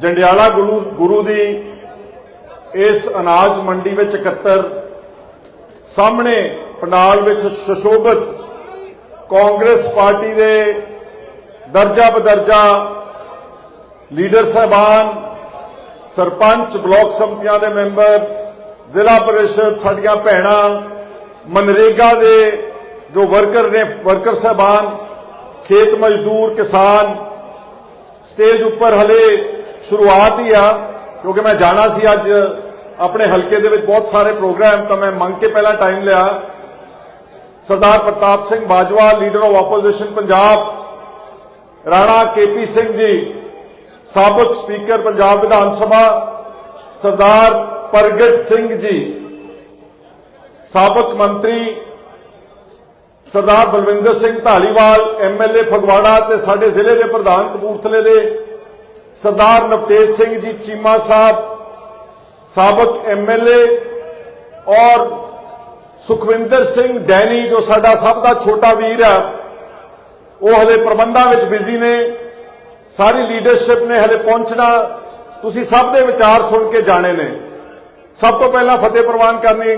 ਜੰਡਿਆਲਾ ਗੁਰੂ ਗੁਰੂ ਦੀ ਇਸ ਅਨਾਜ ਮੰਡੀ ਵਿੱਚ ਇਕੱਤਰ, ਸਾਹਮਣੇ ਪੰਡਾਲ ਵਿੱਚ ਸੁਸ਼ੋਭਿਤ ਕਾਂਗਰਸ ਪਾਰਟੀ ਦੇ ਦਰਜਾ ਬਦਰਜਾ ਲੀਡਰ ਸਾਹਿਬਾਨ, ਸਰਪੰਚ, ਬਲਾਕ ਸੰਮਤੀਆਂ ਦੇ ਮੈਂਬਰ, ਜ਼ਿਲ੍ਹਾ ਪਰਿਸ਼ਦ, ਸਾਡੀਆਂ ਭੈਣਾਂ, ਮਨਰੇਗਾ ਦੇ ਜੋ ਵਰਕਰ ਨੇ, ਵਰਕਰ ਸਾਹਿਬਾਨ, ਖੇਤ ਮਜ਼ਦੂਰ, ਕਿਸਾਨ, ਸਟੇਜ ਉੱਪਰ ਹਲੇ ਸ਼ੁਰੂਆਤ ਹੀ ਆ, ਕਿਉਂਕਿ ਮੈਂ ਜਾਣਾ ਸੀ ਅੱਜ ਆਪਣੇ ਹਲਕੇ ਦੇ ਵਿੱਚ ਬਹੁਤ ਸਾਰੇ ਪ੍ਰੋਗਰਾਮ, ਤਾਂ ਮੈਂ ਮੰਗ ਕੇ ਪਹਿਲਾਂ ਟਾਈਮ ਲਿਆ। Sardar Pratap Singh Bajwa leader of opposition Punjab, Rana KP Singh ji ਸਾਬਕ speaker Punjab Vidhan Sabha, ਸਰਦਾਰ ਪ੍ਰਗਟ ਸਿੰਘ ਜੀ, ਸਾਬਕ ਮੰਤਰੀ, ਸਰਦਾਰ ਬਲਵਿੰਦਰ ਸਿੰਘ ਢਾਲੀਵਾਲ ਐਮਐਲਏ ਫਗਵਾੜਾ ਤੇ ਸਾਡੇ ਜ਼ਿਲ੍ਹੇ ਦੇ ਪ੍ਰਧਾਨ ਕਪੂਰਥਲੇ ਦੇ ਸਰਦਾਰ ਨਵਤੇਜ ਸਿੰਘ ਜੀ ਚੀਮਾ ਸਾਹਿਬ, ਸਾਬਕ ਐਮਐਲਏ ਔਰ ਸੁਖਵਿੰਦਰ ਸਿੰਘ ਡੈਨੀ ਜੋ ਸਾਡਾ ਸਭ ਦਾ ਛੋਟਾ ਵੀਰ ਆ, ਉਹ ਹਲੇ ਪ੍ਰਬੰਧਾਂ ਵਿੱਚ ਬਿਜ਼ੀ ਨੇ, ਸਾਰੀ ਲੀਡਰਸ਼ਿਪ ਨੇ ਹਲੇ ਪਹੁੰਚਣਾ, ਤੁਸੀਂ ਸਭ ਦੇ ਵਿਚਾਰ ਸੁਣ ਕੇ ਜਾਣੇ ਨੇ। ਸਭ ਤੋਂ ਪਹਿਲਾਂ ਫਤਿਹ ਪ੍ਰਵਾਨ ਕਰਨੀ,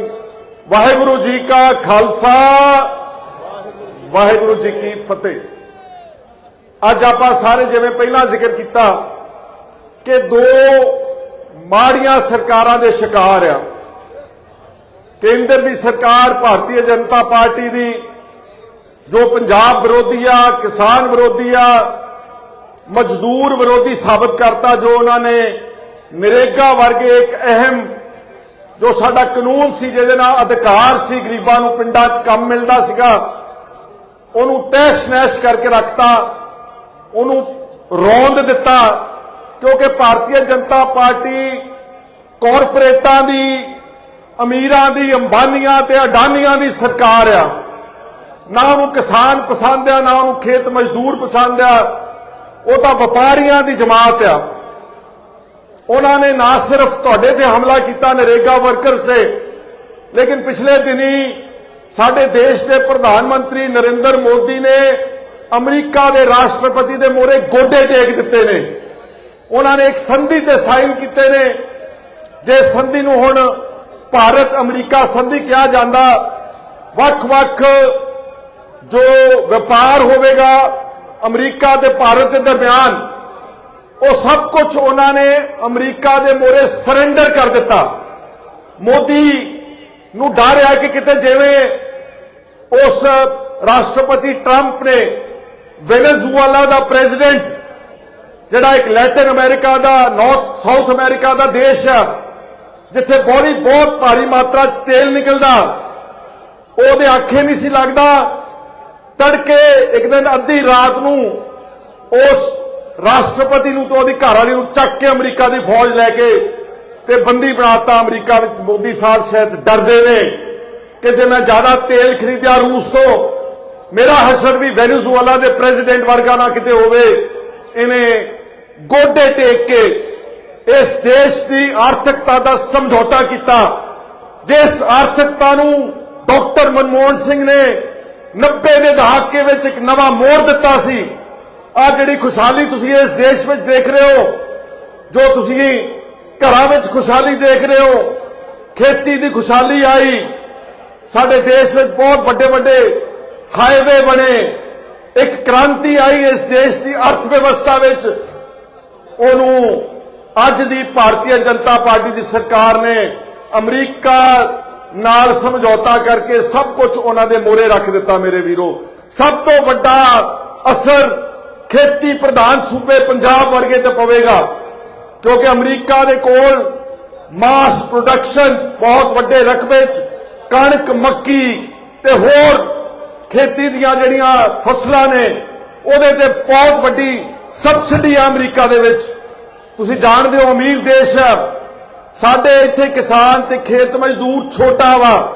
ਵਾਹਿਗੁਰੂ ਜੀ ਕਾ ਖਾਲਸਾ, ਵਾਹਿਗੁਰੂ ਜੀ ਕੀ ਫਤਿਹ। ਅੱਜ ਆਪਾਂ ਸਾਰੇ ਜਿਵੇਂ ਪਹਿਲਾਂ ਜ਼ਿਕਰ ਕੀਤਾ ਕਿ ਦੋ ਮਾੜੀਆਂ ਸਰਕਾਰਾਂ ਦੇ ਸ਼ਿਕਾਰ ਆ। ਕੇਂਦਰ ਦੀ ਸਰਕਾਰ ਭਾਰਤੀ ਜਨਤਾ ਪਾਰਟੀ ਦੀ, ਜੋ ਪੰਜਾਬ ਵਿਰੋਧੀ ਆ, ਕਿਸਾਨ ਵਿਰੋਧੀ ਆ, ਮਜ਼ਦੂਰ ਵਿਰੋਧੀ ਸਾਬਤ ਕਰਤਾ, ਜੋ ਉਹਨਾਂ ਨੇ ਨਰੇਗਾ ਵਰਗੇ ਇੱਕ ਅਹਿਮ, ਜੋ ਸਾਡਾ ਕਾਨੂੰਨ ਸੀ, ਜਿਹਦੇ ਨਾਲ ਅਧਿਕਾਰ ਸੀ, ਗਰੀਬਾਂ ਨੂੰ ਪਿੰਡਾਂ 'ਚ ਕੰਮ ਮਿਲਦਾ ਸੀਗਾ, ਉਹਨੂੰ ਤੈਸ਼ ਨੈਸ਼ ਕਰਕੇ ਰੱਖਤਾ, ਉਹਨੂੰ ਰੋਂਦ ਦਿੱਤਾ ਕਿਉਂਕਿ ਭਾਰਤੀ ਜਨਤਾ ਪਾਰਟੀ ਕਾਰਪੋਰੇਟਾਂ ਦੀ, ਅਮੀਰਾਂ ਦੀ, ਅੰਬਾਨੀਆਂ ਤੇ ਅਡਾਨੀਆਂ ਦੀ ਸਰਕਾਰ ਆ। ਨਾ ਉਹਨੂੰ ਕਿਸਾਨ ਪਸੰਦ ਆ, ਨਾ ਉਹਨੂੰ ਖੇਤ ਮਜ਼ਦੂਰ ਪਸੰਦ ਆ। ਉਹ ਤਾਂ ਵਪਾਰੀਆਂ ਦੀ ਜਮਾਤ ਆ। ਉਹਨਾਂ ਨੇ ਨਾ ਸਿਰਫ ਤੁਹਾਡੇ ਤੇ ਹਮਲਾ ਕੀਤਾ ਨਰੇਗਾ ਵਰਕਰਸ ਤੇ, ਲੇਕਿਨ ਪਿਛਲੇ ਦਿਨੀ ਸਾਡੇ ਦੇਸ਼ ਦੇ ਪ੍ਰਧਾਨ ਮੰਤਰੀ ਨਰਿੰਦਰ ਮੋਦੀ ਨੇ ਅਮਰੀਕਾ ਦੇ ਰਾਸ਼ਟਰਪਤੀ ਦੇ ਮੋਹਰੇ ਗੋਡੇ ਟੇਕ ਦਿੱਤੇ ਨੇ। ਉਹਨਾਂ ਨੇ ਇੱਕ ਸੰਧੀ ਤੇ ਸਾਈਨ ਕੀਤੇ ਨੇ, ਜੇ ਸੰਧੀ ਨੂੰ ਹੁਣ ਭਾਰਤ ਅਮਰੀਕਾ ਸੰਧੀ ਕਿਹਾ ਜਾਂਦਾ, ਵੱਖ-ਵੱਖ ਜੋ ਵਪਾਰ ਹੋਵੇਗਾ ਅਮਰੀਕਾ ਤੇ ਭਾਰਤ ਦੇ ਦਰਮਿਆਨ, ਉਹ ਸਭ ਕੁਝ ਉਹਨਾਂ ਨੇ ਅਮਰੀਕਾ ਦੇ ਮੋਹਰੇ ਸਰੈਂਡਰ ਕਰ ਦਿੱਤਾ। ਮੋਦੀ ਨੂੰ ਡਰ ਹੈ ਕਿ ਕਿਤੇ ਜਿਵੇਂ ਉਸ ਰਾਸ਼ਟਰਪਤੀ ਟਰੰਪ ਨੇ ਵੈਨੇਜ਼ੁਏਲਾ ਦਾ ਪ੍ਰੈਜ਼ੀਡੈਂਟ ਜਿਹੜਾ ਇੱਕ ਲੈਟਿਨ ਅਮਰੀਕਾ ਦਾ ਨਾਰਥ ਸਾਊਥ ਅਮਰੀਕਾ ਦਾ ਦੇਸ਼ ਹੈ ਜਿੱਥੇ ਬੜੀ ਬਹੁਤ ਭਾਰੀ ਮਾਤਰਾ 'ਚ ਤੇਲ ਨਿਕਲਦਾ, ਉਹਦੇ ਆਖੇ ਨਹੀਂ ਸੀ ਲੱਗਦਾ, ਤੜਕੇ ਇੱਕ ਦਿਨ ਅੱਧੀ ਰਾਤ ਨੂੰ ਉਸ ਰਾਸ਼ਟਰਪਤੀ ਨੂੰ ਤੋਂ ਉਹਦੀ ਘਰ ਵਾਲੀ ਨੂੰ ਚੱਕ ਕੇ ਅਮਰੀਕਾ ਦੀ ਫੌਜ ਲੈ ਕੇ ਤੇ ਬੰਦੀ ਬਣਾਤਾ ਅਮਰੀਕਾ ਵਿੱਚ, ਮੋਦੀ ਸਾਹਿਬ ਸ਼ਾਇਦ ਡਰਦੇ ਨੇ ਕਿ ਜੇ ਮੈਂ ਜ਼ਿਆਦਾ ਤੇਲ ਖਰੀਦਿਆ ਰੂਸ ਤੋਂ, ਮੇਰਾ ਹਸ਼ਰ ਵੀ ਵੈਨੇਜ਼ੁਏਲਾ ਦੇ ਪ੍ਰੈਜ਼ੀਡੈਂਟ ਵਰਗਾ ਨਾ ਕਿਤੇ ਹੋਵੇ, ਇਹਨੇ ਗੋਡੇ ਟੇਕ ਕੇ ਇਸ ਦੇਸ਼ ਦੀ ਆਰਥਿਕਤਾ ਦਾ ਸਮਝੌਤਾ ਕੀਤਾ, ਜਿਸ ਆਰਥਿਕਤਾ ਨੂੰ ਡਾਕਟਰ ਮਨਮੋਹਨ ਸਿੰਘ ਨੇ 90 ਦੇ ਦਹਾਕੇ ਵਿੱਚ ਇੱਕ ਨਵਾਂ ਮੋੜ ਦਿੱਤਾ ਸੀ। ਆ ਜਿਹੜੀ ਖੁਸ਼ਹਾਲੀ ਤੁਸੀਂ ਇਸ ਦੇਸ਼ ਵਿੱਚ ਦੇਖ ਰਹੇ ਹੋ, ਜੋ ਤੁਸੀਂ ਘਰਾਂ ਵਿੱਚ ਖੁਸ਼ਹਾਲੀ ਦੇਖ ਰਹੇ ਹੋ, ਖੇਤੀ ਦੀ ਖੁਸ਼ਹਾਲੀ ਆਈ, ਸਾਡੇ ਦੇਸ਼ ਵਿੱਚ ਬਹੁਤ ਵੱਡੇ ਵੱਡੇ ਹਾਈਵੇ ਬਣੇ, ਇੱਕ ਕ੍ਰਾਂਤੀ ਆਈ ਇਸ ਦੇਸ਼ ਦੀ ਅਰਥ ਵਿਵਸਥਾ ਵਿੱਚ। ਉਹਨੂੰ ਅੱਜ ਦੀ ਭਾਰਤੀ ਜਨਤਾ ਪਾਰਟੀ ਦੀ ਸਰਕਾਰ ਨੇ ਅਮਰੀਕਾ ਨਾਲ ਸਮਝੌਤਾ ਕਰਕੇ ਸਭ ਕੁਝ ਉਹਨਾਂ ਦੇ ਮੋਰੇ ਰੱਖ ਦਿੱਤਾ ਮੇਰੇ ਵੀਰੋ। ਸਭ ਤੋਂ ਵੱਡਾ ਅਸਰ ਖੇਤੀ ਪ੍ਰਧਾਨ ਸੂਬੇ ਪੰਜਾਬ ਵਰਗੇ ਤੇ ਪਵੇਗਾ, ਕਿਉਂਕਿ ਅਮਰੀਕਾ ਦੇ ਕੋਲ ਮਾਸ ਪ੍ਰੋਡਕਸ਼ਨ ਬਹੁਤ ਵੱਡੇ ਰਕਬੇ 'ਚ, ਕਣਕ, ਮੱਕੀ ਤੇ ਹੋਰ ਖੇਤੀ ਦੀਆਂ ਜਿਹੜੀਆਂ ਫਸਲਾਂ ਨੇ, ਉਹਦੇ ਤੇ ਬਹੁਤ ਵੱਡੀ ਸਬਸਿਡੀ ਆ ਅਮਰੀਕਾ ਦੇ ਵਿੱਚ। ਤੁਸੀਂ ਜਾਣਦੇ ਹੋ ਅਮੀਰ ਦੇਸ਼ ਹੈ। ਸਾਡੇ ਇੱਥੇ ਕਿਸਾਨ ਤੇ ਖੇਤ ਮਜ਼ਦੂਰ ਛੋਟਾ ਵਾ।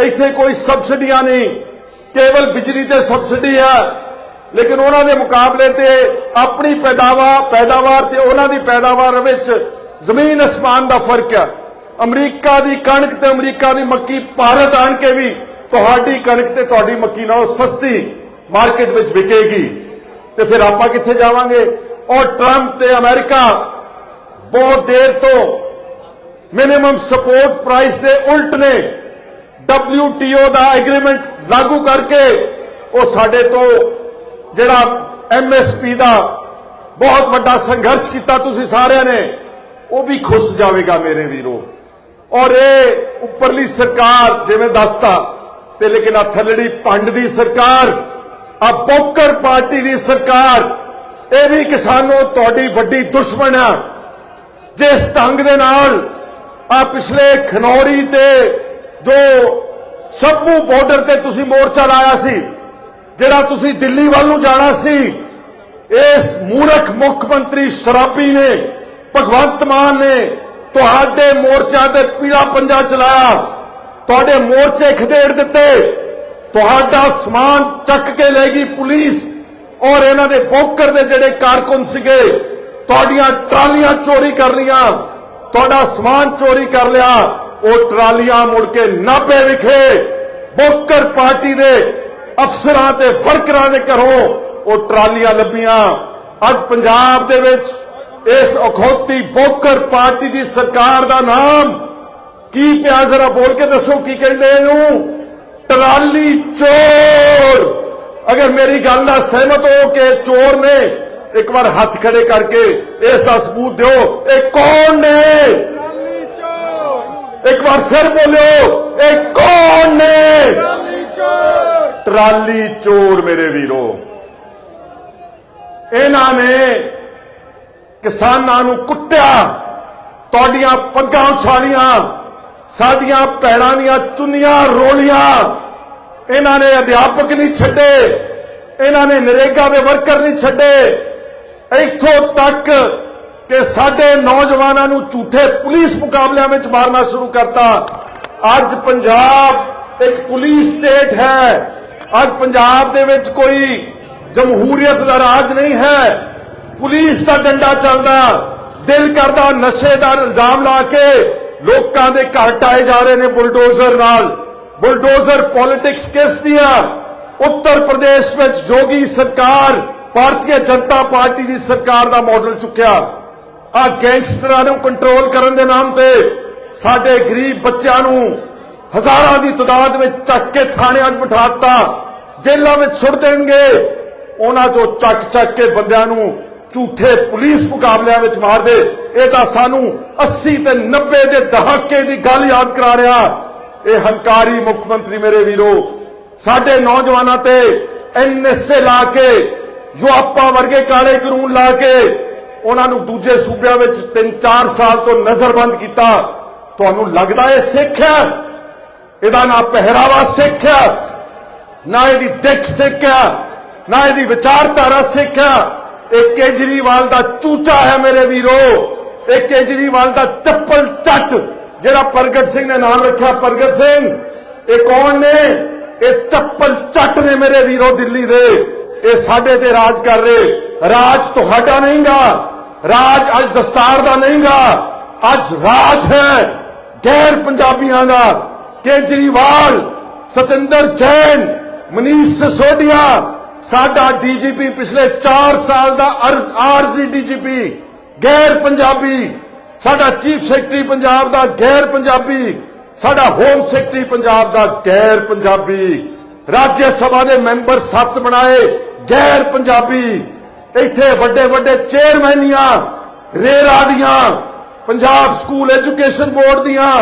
ਇੱਥੇ ਕੋਈ ਸਬਸਿਡੀਆਂ ਨਹੀਂ। ਕੇਵਲ ਬਿਜਲੀ ਤੇ ਸਬਸਿਡੀ ਹੈ। ਲੇਕਿਨ ਉਹਨਾਂ ਦੇ ਮੁਕਾਬਲੇ ਤੇ ਆਪਣੀ ਪੈਦਾਵਾਰ ਪੈਦਾਵਾਰ ਤੇ ਉਹਨਾਂ ਦੀ ਪੈਦਾਵਾਰ ਵਿੱਚ ਜ਼ਮੀਨ ਅਸਮਾਨ ਦਾ ਫ਼ਰਕ ਹੈ। ਅਮਰੀਕਾ ਦੀ ਕਣਕ ਤੇ ਅਮਰੀਕਾ ਦੀ ਮੱਕੀ ਭਾਰਤ ਆਣ ਕੇ ਵੀ ਤੁਹਾਡੀ ਕਣਕ ਤੇ ਤੁਹਾਡੀ ਮੱਕੀ ਨਾਲੋਂ ਸਸਤੀ ਮਾਰਕੀਟ ਵਿੱਚ ਵਿਕੇਗੀ। ਤੇ ਫਿਰ ਆਪਾਂ ਕਿੱਥੇ ਜਾਵਾਂਗੇ? ਔਰ ਟਰੰਪ ਤੇ ਅਮਰੀਕਾ ਬਹੁਤ ਦੇਰ ਤੋਂ ਮਿਨੀਮਮ ਸਪੋਰਟ ਪ੍ਰਾਈਸ ਦੇ ਉਲਟ ਨੇ। WTO ਦਾ ਐਗਰੀਮੈਂਟ ਲਾਗੂ ਕਰਕੇ ਉਹ ਸਾਡੇ ਤੋਂ ਜਿਹੜਾ MSP ਦਾ ਬਹੁਤ ਵੱਡਾ ਸੰਘਰਸ਼ ਕੀਤਾ ਤੁਸੀਂ ਸਾਰਿਆਂ ਨੇ, ਉਹ ਵੀ ਖੁੱਸ ਜਾਵੇਗਾ ਮੇਰੇ ਵੀਰੋ। ਔਰ ਇਹ ਉੱਪਰਲੀ ਸਰਕਾਰ ਜਿਵੇਂ ਦੱਸਤਾ, ਤੇ ਲੇਕਿਨ ਆ ਥੱਲੜੀ ਪੰਡ ਦੀ ਸਰਕਾਰ ਆ ਬੋਕਰ ਪਾਰਟੀ ਦੀ ਸਰਕਾਰ, ਇਹ ਵੀ ਕਿਸਾਨੋ ਤੁਹਾਡੀ ਵੱਡੀ ਦੁਸ਼ਮਣ ਆ। ਜਿਸ ਢੰਗ ਦੇ ਨਾਲ ਆ ਪਿਛਲੇ ਖਨੌਰੀ ਤੇ ਜੋ ਸ਼ੱਭੂ ਬਾਰਡਰ ਤੇ ਤੁਸੀਂ ਮੋਰਚਾ ਲਾਇਆ ਸੀ, ਜਿਹੜਾ ਤੁਸੀਂ ਦਿੱਲੀ ਵੱਲ ਨੂੰ ਜਾਣਾ ਸੀ, ਇਸ ਮੂਰਖ ਮੁੱਖ ਮੰਤਰੀ ਸ਼ਰਾਬੀ ਨੇ, ਭਗਵੰਤ ਮਾਨ ਨੇ ਤੁਹਾਡੇ ਮੋਰਚਾ ਤੇ ਪੀਲਾ ਪੰਜਾ ਚਲਾਇਆ। ਤੁਹਾਡੇ ਮੋਰਚੇ ਖਦੇੜ ਦਿੱਤੇ। ਤੁਹਾਡਾ ਸਮਾਨ ਚੱਕ ਕੇ ਲੈ ਗਈ ਪੁਲਿਸ ਔਰ ਇਹਨਾਂ ਦੇ ਬੋਕਰ ਦੇ ਜਿਹੜੇ ਕਾਰਕੁਨ ਸੀਗੇ, ਤੁਹਾਡੀਆਂ ਟਰਾਲੀਆਂ ਚੋਰੀ ਕਰ ਲੀਆਂ ਤੁਹਾਡਾ ਸਮਾਨ ਚੋਰੀ ਕਰ ਲਿਆ, ਉਹ ਟਰਾਲੀਆਂ ਮੁੜ ਕੇ ਨਾਪੇ ਵਿਖੇ ਬੋਕਰ ਪਾਰਟੀ ਦੇ ਅਫਸਰਾਂ ਤੇ ਵਰਕਰਾਂ ਦੇ ਘਰੋਂ ਉਹ ਟਰਾਲੀਆਂ ਲੱਭੀਆਂ। ਅੱਜ ਪੰਜਾਬ ਦੇ ਵਿੱਚ ਇਸ ਅਖੌਤੀ ਬੋਕਰ ਪਾਰਟੀ ਦੀ ਸਰਕਾਰ ਦਾ ਨਾਮ ਕੀ ਪਿਆ? ਜ਼ਰਾ ਬੋਲ ਕੇ ਦੱਸੋ, ਕੀ ਕਹਿੰਦੇ ਇਹਨੂੰ? ਟਰਾਲੀ ਚੋਰ। ਅਗਰ ਮੇਰੀ ਗੱਲ ਨਾਲ ਸਹਿਮਤ ਹੋ ਕਿ ਚੋਰ ਨੇ ਇੱਕ ਵਾਰ ਹੱਥ ਖੜੇ ਕਰਕੇ ਇਸ ਦਾ ਸਬੂਤ ਦਿਓ ਇਹ ਕੌਣ ਨੇ? ਟਰਾਲੀ ਚੋਰ। ਇੱਕ ਵਾਰ ਫਿਰ ਬੋਲਿਓ ਇਹ ਕੌਣ ਨੇ? ਟਰਾਲੀ ਚੋਰ। ਟਰਾਲੀ ਚੋਰ ਮੇਰੇ ਵੀਰੋ। ਇਹਨਾਂ ਨੇ ਕਿਸਾਨਾਂ ਨੂੰ ਕੁੱਟਿਆ ਤੁਹਾਡੀਆਂ ਪੱਗਾਂ ਉਛਾਲੀਆਂ ਸਾਡੀਆਂ ਭੈਣਾਂ ਦੀਆਂ ਚੁੰਨੀਆਂ, ਰੋਲੀਆਂ, ਇਹਨਾਂ ਨੇ ਅਧਿਆਪਕ ਨਹੀਂ ਛੱਡੇ, ਇਹਨਾਂ ਨੇ ਨਰੇਗਾ ਦੇ ਵਰਕਰ ਨਹੀਂ ਛੱਡੇ। ਇੱਥੋਂ ਤੱਕ ਕਿ ਸਾਡੇ ਨੌਜਵਾਨਾਂ ਨੂੰ ਝੂਠੇ ਪੁਲਿਸ ਮੁਕਾਬਲਿਆਂ ਵਿੱਚ ਮਾਰਨਾ ਸ਼ੁਰੂ ਕਰਤਾ। ਅੱਜ ਪੰਜਾਬ ਇੱਕ ਪੁਲਿਸ ਸਟੇਟ ਹੈ। ਅੱਜ ਪੰਜਾਬ ਦੇ ਵਿੱਚ ਕੋਈ ਜਮਹੂਰੀਅਤ ਦਾ ਰਾਜ ਨਹੀਂ ਹੈ। ਪੁਲਿਸ ਦਾ ਡੰਡਾ ਚੱਲਦਾ, ਦਿਲ ਕਰਦਾ ਨਸ਼ੇ ਦਾ ਇਲਜ਼ਾਮ ਲਾ ਕੇ ਲੋਕਾਂ ਦੇ ਘਰ ਟਾਏ ਜਾ ਰਹੇ ਨੇ ਬੁਲਡੋਜ਼ਰ ਨਾਲ। ਬੁਲਡੋਜ਼ਰ ਪੋਲਿਟਿਕਸ ਕਿਸ ਦੀਆਂ ਉੱਤਰ ਪ੍ਰਦੇਸ਼ ਵਿੱਚ ਜੋਗੀ ਸਰਕਾਰ, ਭਾਰਤੀ ਜਨਤਾ ਪਾਰਟੀ ਦੀ ਸਰਕਾਰ ਦਾ ਮਾਡਲ ਚੁੱਕਿਆ। ਆ ਗੈਂਗਸਟਰਾਂ ਨੂੰ ਕੰਟਰੋਲ ਕਰਨ ਦੇ ਨਾਮ ਤੇ ਸਾਡੇ ਗਰੀਬ ਬੱਚਿਆਂ ਨੂੰ ਹਜ਼ਾਰਾਂ ਦੀ ਤਾਦਾਦ ਵਿੱਚ ਚੱਕ ਕੇ ਥਾਣਿਆਂ 'ਚ ਬਿਠਾ ਦਿੱਤਾ। ਜੇਲ੍ਹਾਂ ਵਿੱਚ ਸੁੱਟ ਦੇਣਗੇ। ਉਹਨਾਂ ਚੋਂ ਚੱਕ ਚੱਕ ਕੇ ਬੰਦਿਆਂ ਨੂੰ ਝੂਠੇ ਪੁਲਿਸ ਮੁਕਾਬਲਿਆਂ ਵਿੱਚ ਮਾਰਦੇ, ਇਹ ਤਾਂ ਸਾਨੂੰ 80 ਤੇ 90 ਦੇ ਦਹਾਕੇ ਦੀ ਗੱਲ ਯਾਦ ਕਰਾ ਰਿਹਾ। ਇਹ ਹੰਕਾਰੀ ਮੁੱਖ ਮੰਤਰੀ ਮੇਰੇ ਵੀਰੋ, ਸਾਡੇ ਨੌਜਵਾਨਾਂ ਤੇ ਐਨਐਸਏ ਲਾ ਕੇ, ਯੁਆਪਾ ਵਰਗੇ ਕਾਲੇ ਕਾਨੂੰਨ ਲਾ ਕੇ, ਉਹਨਾਂ ਨੂੰ ਦੂਜੇ ਸੂਬਿਆਂ ਵਿੱਚ 3-4 ਸਾਲ ਤੋਂ ਨਜ਼ਰਬੰਦ ਕੀਤਾ। ਤੁਹਾਨੂੰ ਲੱਗਦਾ ਇਹ ਸਿੱਖ ਹੈ? ਇਹਦਾ ਨਾ ਪਹਿਰਾਵਾ ਸਿੱਖ ਹੈ, ਨਾ ਇਹਦੀ ਦਿੱਖ ਸਿੱਖ ਹੈ, ਨਾ ਇਹਦੀ ਵਿਚਾਰਧਾਰਾ ਸਿੱਖ ਹੈ। ਇਹ ਕੇਜਰੀਵਾਲ ਦਾ ਚੂਚਾ ਹੈ ਮੇਰੇ ਵੀਰੋ। ਇਹ ਕੇਜਰੀਵਾਲ ਦਾ ਚੱਪਲ ਚੱਟ, ਜਿਹੜਾ ਪ੍ਰਗਟ ਸਿੰਘ ਨੇ ਨਾਮ ਰੱਖਿਆ। ਪ੍ਰਗਟ ਸਿੰਘ, ਇਹ ਕੌਣ ਨੇ? ਇਹ ਚੱਪਲ ਚੱਟ ਨੇ ਮੇਰੇ ਵੀਰੋ ਦਿੱਲੀ ਦੇ। ਇਹ ਸਾਡੇ ਤੇ ਰਾਜ ਕਰ ਰਹੇ। ਰਾਜ ਤੁਹਾਡਾ ਨਹੀਂਗਾ। ਰਾਜ ਅੱਜ ਦਸਤਾਰ ਦਾ ਨਹੀਂਗਾ। ਅੱਜ ਰਾਜ ਹੈ ਗੈਰ ਪੰਜਾਬੀਆਂ ਦਾ। ਕੇਜਰੀਵਾਲ, ਸਤਿੰਦਰ ਜੈਨ, ਮਨੀਸ਼ ਸਿਸੋਦੀਆ ਸਾਡਾ ਡੀਜੀਪੀ ਪਿਛਲੇ 4 ਸਾਲ ਦਾ ਆਰਜ਼ੀ ਡੀਜੀਪੀ, ਗੈਰ ਪੰਜਾਬੀ, ਸਾਡਾ ਚੀਫ ਸੈਕਟਰੀ ਪੰਜਾਬ ਦਾ ਗੈਰ ਪੰਜਾਬੀ, ਸਾਡਾ ਹੋਮ ਸੈਕਟਰੀ ਪੰਜਾਬ ਦਾ ਗੈਰ ਪੰਜਾਬੀ, ਰਾਜ ਸਭਾ ਦੇ ਮੈਂਬਰ ਸੱਤ ਬਣਾਏ ਗੈਰ ਪੰਜਾਬੀ। ਇੱਥੇ ਵੱਡੇ ਵੱਡੇ ਚੇਅਰਮੈਨੀਆਂ ਰੇਰਾ ਦੀਆਂ, ਪੰਜਾਬ ਸਕੂਲ ਐਜੂਕੇਸ਼ਨ ਬੋਰਡ ਦੀਆਂ,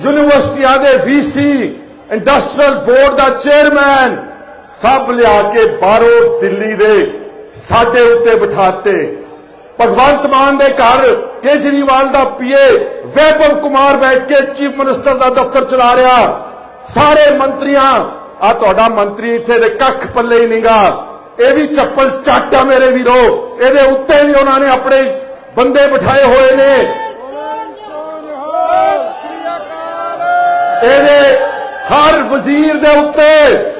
ਯੂਨੀਵਰਸਿਟੀਆਂ ਦੇ ਵੀਸੀ ਇੰਡਸਟਰੀਅਲ ਬੋਰਡ ਦਾ ਚੇਅਰਮੈਨ ਸਭ ਲਿਆ ਕੇ ਬਾਹਰੋਂ ਦਿੱਲੀ ਦੇ ਸਾਡੇ ਉੱਤੇ ਬਿਠਾਤੇ। ਭਗਵੰਤ ਮਾਨ ਦੇ ਘਰ ਕੇਜਰੀਵਾਲ ਦਾ ਪੀਏ ਵੈਭਵ ਕੁਮਾਰ ਬੈਠ ਕੇ ਚੀਫ ਮਿਨਿਸਟਰ ਦਾ ਦਫ਼ਤਰ ਚਲਾ ਰਿਹਾ। ਸਾਰੇ ਮੰਤਰੀਆਂ ਆ ਤੁਹਾਡਾ ਮੰਤਰੀ ਇੱਥੇ ਦੇ ਕੱਖ ਪੱਲੇ ਹੀ ਨਹੀਂਗਾ। ਇਹ ਵੀ ਚੱਪਲ ਚੱਟ ਆ ਮੇਰੇ ਵੀਰੋ, ਇਹਦੇ ਉੱਤੇ ਵੀ ਉਹਨਾਂ ਨੇ ਆਪਣੇ ਬੰਦੇ ਬਿਠਾਏ ਹੋਏ ਨੇ। ਇਹਦੇ ਹਰ ਵਜ਼ੀਰ ਦੇ ਉੱਤੇ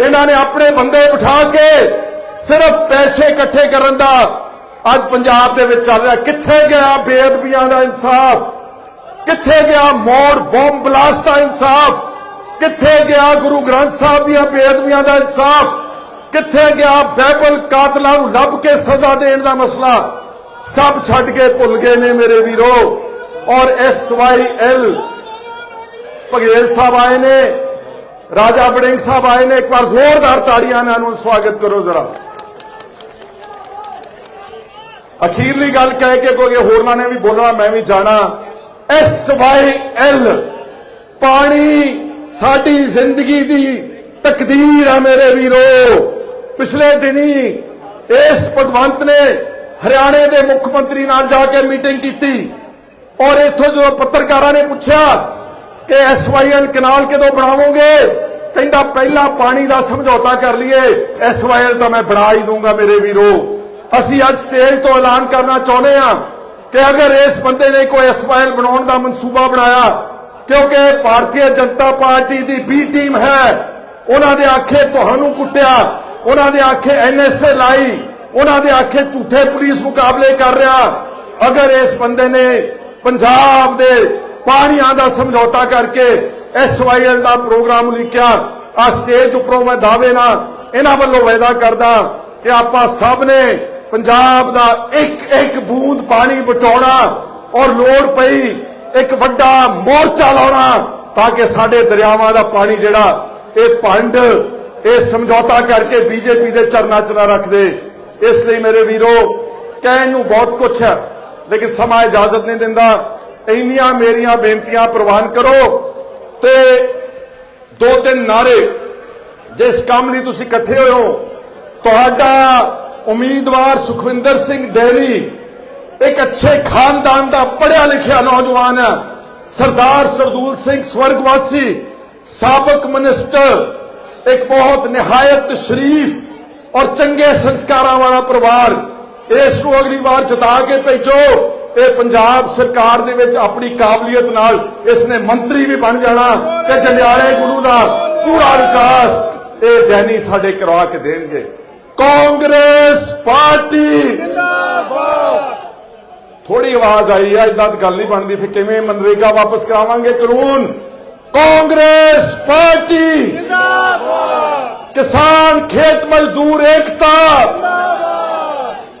ਇਹਨਾਂ ਨੇ ਆਪਣੇ ਬੰਦੇ ਬਿਠਾ ਕੇ ਸਿਰਫ ਪੈਸੇ ਇਕੱਠੇ ਕਰਨ ਦਾ ਅੱਜ ਪੰਜਾਬ ਦੇ ਵਿੱਚ ਚੱਲ ਰਿਹਾ। ਕਿੱਥੇ ਗਿਆ ਬੇਅਦਬੀਆਂ ਦਾ ਇਨਸਾਫ? ਕਿੱਥੇ ਗਿਆ ਮੋੜ ਬੰਬ ਬਲਾਸਟ ਦਾ ਇਨਸਾਫ? ਕਿੱਥੇ ਗਿਆ ਗੁਰੂ ਗ੍ਰੰਥ ਸਾਹਿਬ ਦੀਆਂ ਬੇਅਦਬੀਆਂ ਦਾ ਇਨਸਾਫ? ਕਿੱਥੇ ਗਿਆ ਬਾਈਬਲ ਕਾਤਲਾਂ ਨੂੰ ਲੱਭ ਕੇ ਸਜ਼ਾ ਦੇਣ ਦਾ ਮਸਲਾ? ਸਭ ਛੱਡ ਕੇ ਭੁੱਲ ਗਏ ਨੇ ਮੇਰੇ ਵੀਰੋ। ਔਰ S Y L Bhagel Sahib ਆਏ ਨੇ। ਰਾਜਾ ਵੜਿੰਗ ਸਾਹਿਬ ਆਏ ਨੇ, ਇੱਕ ਵਾਰ ਜ਼ੋਰਦਾਰ ਤਾੜੀਆਂ ਨਾਲ ਨੂੰ ਸਵਾਗਤ ਕਰੋ ਜ਼ਰਾ। ਅਖੀਰਲੀ ਗੱਲ ਕਹਿ ਕੇ ਕੋਈ ਹੋਰਨਾਂ ਨੇ ਵੀ ਬੋਲਣਾ, ਮੈਂ ਵੀ ਜਾਣਾ। ਐਸ ਵਾਈ ਐਲ, ਪਾਣੀ ਸਾਡੀ ਜ਼ਿੰਦਗੀ ਦੀ ਤਕਦੀਰ ਆ ਮੇਰੇ ਵੀਰੋ। ਪਿਛਲੇ ਦਿਨੀ ਇਸ ਭਗਵੰਤ ਨੇ ਹਰਿਆਣੇ ਦੇ ਮੁੱਖ ਮੰਤਰੀ ਨਾਲ ਜਾ ਕੇ ਮੀਟਿੰਗ ਕੀਤੀ ਔਰ ਇੱਥੋਂ ਜਦੋਂ ਪੱਤਰਕਾਰਾਂ ਨੇ ਪੁੱਛਿਆ ਕਿ ਐਸਵਾਈਐਲ ਕਨਾਲ ਕਦੋਂ ਬਣਾਵੋਗੇ? ਕਹਿੰਦਾ ਪਹਿਲਾਂ ਪਾਣੀ ਦਾ ਸਮਝੌਤਾ ਕਰ ਲਈਏ। ਐਸਵਾਈਐਲ ਤਾਂ ਮੈਂ ਬਣਾ ਹੀ ਦੂੰਗਾ ਮੇਰੇ ਵੀਰੋ। ਅਸੀਂ ਅੱਜ ਸਟੇਜ ਤੋਂ ਐਲਾਨ ਕਰਨਾ ਚਾਹੁੰਦੇ ਹਾਂ ਕਿ ਅਗਰ ਇਸ ਬੰਦੇ ਨੇ ਕੋਈ ਐਸਵਾਈਐਲ ਬਣਾਉਣ ਦਾ ਮਨਸੂਬਾ ਬਣਾਇਆ, ਕਿਉਂਕਿ ਭਾਰਤੀ ਜਨਤਾ ਪਾਰਟੀ ਦੀ ਬੀ ਟੀਮ ਹੈ, ਉਹਨਾਂ ਦੇ ਆਖੇ ਤੁਹਾਨੂੰ ਕੁੱਟਿਆ, ਉਹਨਾਂ ਦੇ ਆਖੇ ਐਨਐਸਏ ਲਾਈ, ਉਹਨਾਂ ਦੇ ਆਖੇ ਝੂਠੇ ਪੁਲਿਸ ਮੁਕਾਬਲੇ ਕਰ ਰਿਹਾ। ਅਗਰ ਇਸ ਬੰਦੇ ਨੇ ਪੰਜਾਬ ਦੇ ਪਾਣੀਆਂ ਦਾ ਸਮਝੌਤਾ ਕਰਕੇ ਐਸਵਾਈਐਲ ਦਾ ਪ੍ਰੋਗਰਾਮ ਲਿਖਿਆ ਆ ਸਟੇਜ ਉੱਪਰੋਂ ਮੈਂ ਦਾਅਵੇ ਨਾਲ ਇਹਨਾਂ ਵੱਲੋਂ ਵਾਅਦਾ ਕਰਦਾ ਕਿ ਆਪਾਂ ਸਭ ਨੇ ਪੰਜਾਬ ਦਾ ਇੱਕ ਇੱਕ ਬੂੰਦ ਪਾਣੀ ਬਚਾਉਣਾ ਔਰ ਲੋੜ ਪਈ ਇੱਕ ਵੱਡਾ ਮੋਰਚਾ ਲਾਉਣਾ ਤਾਂ ਕਿ ਸਾਡੇ ਦਰਿਆਵਾਂ ਦਾ ਪਾਣੀ ਜਿਹੜਾ ਇਹ ਭੰਡ, ਇਹ ਸਮਝੌਤਾ ਕਰਕੇ ਬੀਜੇਪੀ ਦੇ ਚਰਨਾਂ 'ਚ ਨਾ ਰੱਖ ਦੇ। ਇਸ ਲਈ ਮੇਰੇ ਵੀਰੋ, ਕਹਿਣ ਨੂੰ ਬਹੁਤ ਕੁਛ ਹੈ, ਲੇਕਿਨ ਸਮਾਂ ਇਜਾਜ਼ਤ ਨਹੀਂ ਦਿੰਦਾ। ਇੰਨੀਆਂ ਮੇਰੀਆਂ ਬੇਨਤੀਆਂ ਪ੍ਰਵਾਨ ਕਰੋ ਤੇ ਦੋ ਤਿੰਨ ਨਾਰੇ ਜਿਸ ਕੰਮ ਲਈ ਤੁਸੀਂ ਇਕੱਠੇ ਹੋਏ ਹੋ, ਤੁਹਾਡਾ ਉਮੀਦਵਾਰ ਸੁਖਵਿੰਦਰ ਸਿੰਘ ਦੈਲੀ ਇੱਕ ਅੱਛੇ ਖਾਨਦਾਨ ਦਾ ਪੜ੍ਹਿਆ ਲਿਖਿਆ ਨੌਜਵਾਨ ਹੈ। ਸਰਦਾਰ ਸਰਦੂਲ ਸਿੰਘ ਸਵਰਗਵਾਸੀ, ਸਾਬਕ ਮਿਨਿਸਟਰ, ਇੱਕ ਬਹੁਤ ਨਿਹਾਇਤ ਸ਼ਰੀਫ ਔਰ ਚੰਗੇ ਸੰਸਕਾਰਾਂ ਵਾਲਾ ਪਰਿਵਾਰ, ਇਸ ਨੂੰ ਅਗਲੀ ਵਾਰ ਜਿਤਾ ਕੇ ਭੇਜੋ। ਇਹ ਪੰਜਾਬ ਸਰਕਾਰ ਦੇ ਵਿੱਚ ਆਪਣੀ ਕਾਬਲੀਅਤ ਨਾਲ ਇਸ ਨੇ ਮੰਤਰੀ ਵੀ ਬਣ ਜਾਣਾ ਤੇ ਜੰਡਿਆਲੇ ਗੁਰੂ ਦਾ ਪੂਰਾ ਵਿਕਾਸ ਇਹ ਡੈਨੀ ਸਾਡੇ ਕਰਵਾ ਕੇ ਦੇਣਗੇ। ਕਾਂਗਰਸ ਪਾਰਟੀ ਥੋੜੀ ਆਵਾਜ਼ ਆਈ ਆ ਇਦਾਂ ਗੱਲ ਨਹੀਂ ਬਣਦੀ, ਫਿਰ ਕਿਵੇਂ ਮਨਰੇਗਾ ਵਾਪਸ ਕਰਾਵਾਂਗੇ? ਕਾਨੂੰਨ, ਕਾਂਗਰਸ ਪਾਰਟੀ ਕਿਸਾਨ ਖੇਤ ਮਜ਼ਦੂਰ ਏਕਤਾ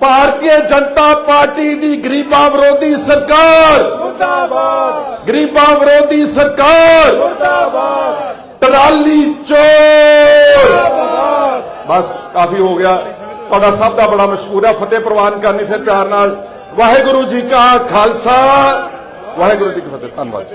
ਭਾਰਤੀ ਜਨਤਾ ਪਾਰਟੀ ਦੀ ਗਰੀਬਾਂ ਵਿਰੋਧੀ ਸਰਕਾਰ। ਮੁਰਦਾਬਾਦ ਗਰੀਬਾਂ ਵਿਰੋਧੀ ਸਰਕਾਰ। ਮੁਰਦਾਬਾਦ ਟਰਾਲੀ ਚੋਰ। ਬਸ, ਕਾਫੀ ਹੋ ਗਿਆ। ਤੁਹਾਡਾ ਸਭ ਦਾ ਬੜਾ ਮਸ਼ਹੂਰ ਹੈ। ਫਤਿਹ ਪ੍ਰਵਾਨ ਕਰਨੀ ਫਿਰ ਪਿਆਰ ਨਾਲ। ਵਾਹਿਗੁਰੂ ਜੀ ਕਾ ਖਾਲਸਾ। ਵਾਹਿਗੁਰੂ ਜੀ ਕੀ ਫਤਿਹ। ਧੰਨਵਾਦ।